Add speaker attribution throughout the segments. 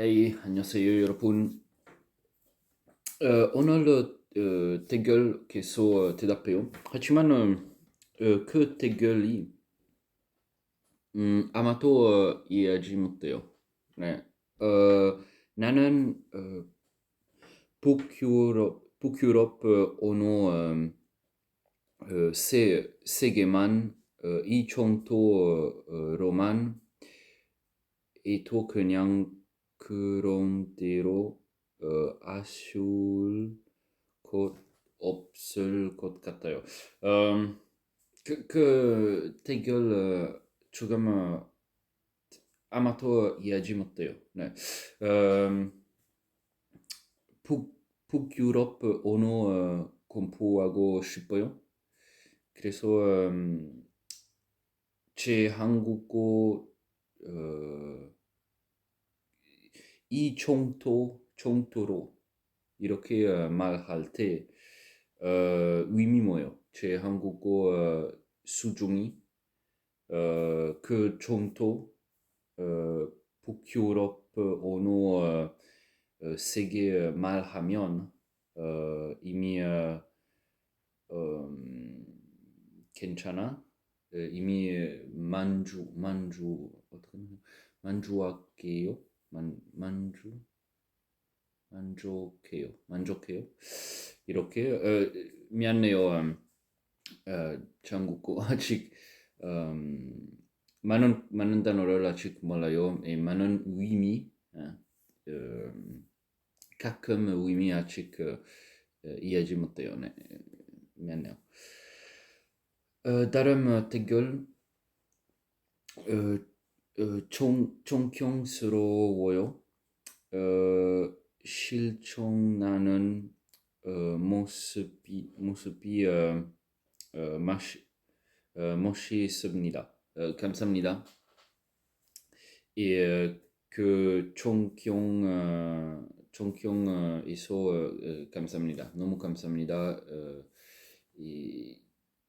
Speaker 1: Hey, 안녕하세요 여러분. 어, 오늘 어, 대결 계속 대답해요. 하지만 어, 어, 그 대결이 음, 아마도 어, 이해하지 못해요. 네. 어, 나는 어, 북유럽, 북유럽 어, 언어 어, 어, 세, 세 개만 어, 이 정도로만 이또 그냥 그런 대로 어, 아쉬울 것 없을 것 같아요. 음, 그, 그 대결 어, 조금 어, 아마도 이해하지 못해요. 네. 음, 북, 북유럽 언어 어, 공부하고 싶어요. 그래서 음, 제 한국어 어, 이 정도 정도로 이렇게 어, 말할 때 어, 의미 뭐예요? 제 한국어 어, 수준이 어, 그 정도 어, 북유럽 언어 어, 어, 세계 말하면 어, 이미 어, 음, 괜찮아? 어, 이미 만주 만주 어떻게? 만주할게요. 만 만주 만족해요. 만족해요. 이렇게 어, 미안해요. 음, 어, 한국어 아직 음, 많은 많은 단어를 아직 몰라요. 에, 많은 의미 어, 음, 가끔 의미 아직 어, 어, 이해하지 못해요. 네, 미안해요. 어, 다른 어, 댓글 어, 어, 종, 존경스러워요. 어, 실천하는 어, 모습이 모습이 어, 어, 마시, 어, 멋있습니다. 어, 감사합니다. 예, 어, 그 존경 어, 존경 어, 어, 감사합니다. 너무 감사합니다. 어, 이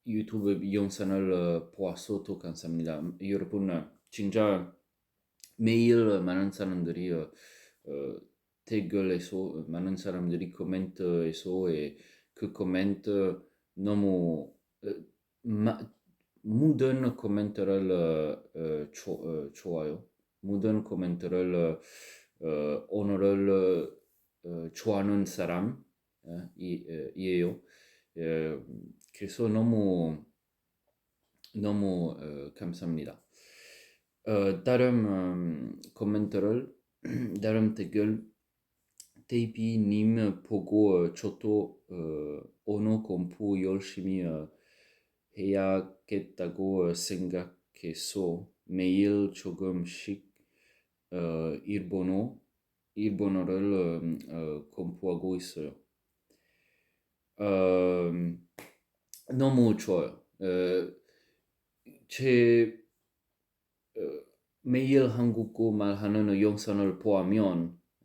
Speaker 1: 유튜브 영상을 어, 보아서 또 감사합니다. 여러분 어, 진짜 매일 많은 사람들이 어, 어, 댓글에서 많은 사람들이 코멘트에서 에, 그 코멘트 너무 어, 마, 모든 코멘트를 어, 어, 조, 어, 좋아요. 모든 코멘트를 어, 어, 오늘을 어, 좋아하는 사람 어, 이, 어, 이에요. 어, 그래서 너무 너무 어, 감사합니다. 어, 다른 음, 코멘트를 다른 댓글 데이비님 보고 어, 저도 어, 언어 공부 열심히 어, 해야겠다고 생각해서 매일 조금씩 어, 일본어 일본어를 음, 어, 공부하고 있어요. 음, 너무 좋아요. 어, 제 어, 매일 한국어 말하는 영상을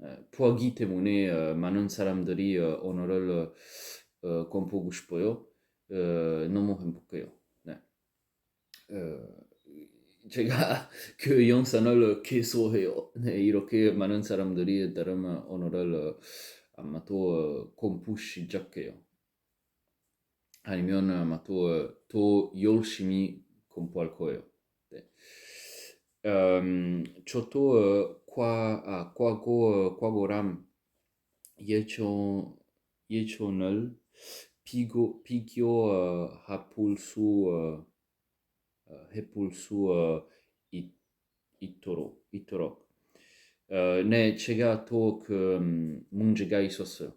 Speaker 1: 어, 보기 때문에 어, 많은 사람들이 어, 언어를 어, 어, 공부하고 싶어요. 어, 너무 행복해요. 네. 어, 제가 그 영상을 계속 해요. 네, 이렇게 많은 사람들이 다른 언어를 어, 아마 또 어, 공부 시작해요. 아니면 아마 또, 어, 더 열심히 공부할 거예요. 네. 예전을 비교, 비교해볼 수, 어, 어, 해볼 수 어, 있, 있도록, 있도록. 어, 네, 제가 또그 문제가 있었어요.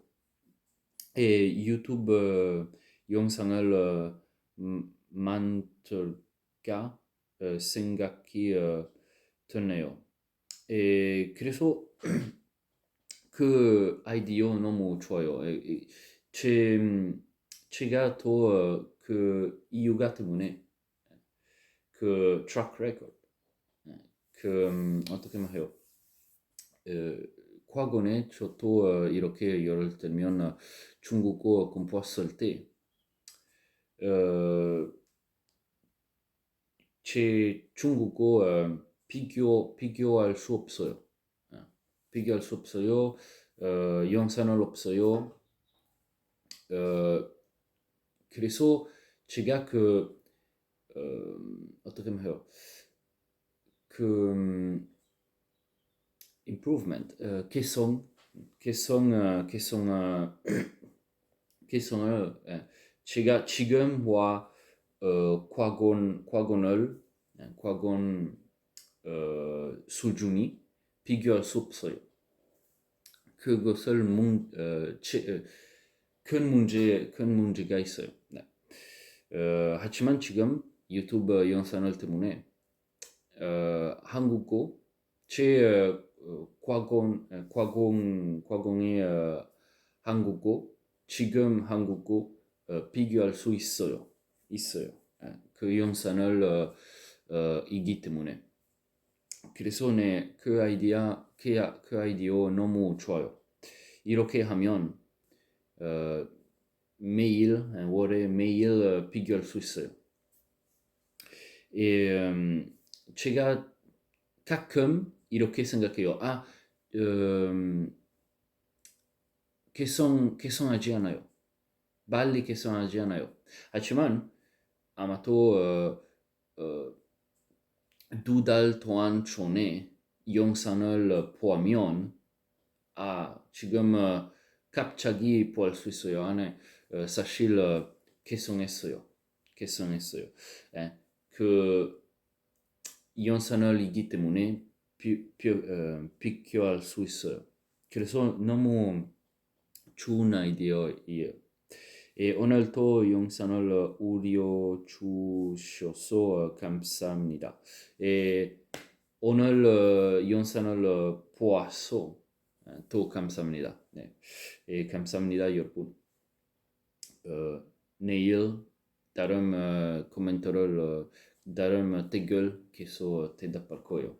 Speaker 1: 에, 유튜브 영상을 만들까 어, 생각이 어, 드네요. 에, 그래서 그 아이디어 너무 좋아요. 에, 에, 제, 음, 제가 또그 이유가 때문에 그 트랙 레코드 그 음, 어떻게 말해요? 어, 과거에 저도 어, 이렇게 예를 들면 어, 중국어 공부했을 때 어, 제 중국어 어, 비교 비교할 수 없어요. 어, 비교할 수 없어요. 어, 영상을 없어요. 어, 그래서 제가 그 어, 어떻게 해요? 그 음, improvement, 어, 개성, 개성, 어, 개성, 어, 개성을 예, 제가 지금과 어, 과거는 과거를 예, 과거는 어, 수준이 비교할 수 없어요. 그것을 문, 어, 치- 어, 큰 문제 큰 문제가 있어요. 네. 어, 하지만 지금 유튜브 영상을 때문에 어, 한국어 제 어, 어, 과거 어, 과공 과공의 어, 한국어 지금 한국어 어, 비교할 수 있어요. 있어요. 예, 그 영상을 어, 어, 이기 때문에 그래서 네, 그 아이디어 그, 아- 그 아이디어 너무 좋아요. 이렇게 하면 어, 매일 예, 월에 매일 어, 비교할 수 있어요. 예, 음, 제가 가끔 이렇게 생각해요. 아, 음, 개성 개성하지 않아요. 빨리 개성하지 않아요. 하지만 아마 또 어, 어, 두달 동안 전에 영상을 보면 아 지금 어, 갑자기 볼 수 있어요. 안에 어, 사실 어, 개성했어요. 개성했어요. 예, 그 영상을 이기 때문에 비, 비, 어, 비교할 수 있어요. 그래서 너무 좋은 아이디어예요. 예, 오늘도 영상을 어, 우려 주셔서 감사합니다. 예, 오늘 어, 영상을 어, 보아서 어, 또 감사합니다. 네, 예, 감사합니다, 여러분. 어, 내일 다른 어, 코멘트를 어, 다른 댓글 계속 대답할 거예요.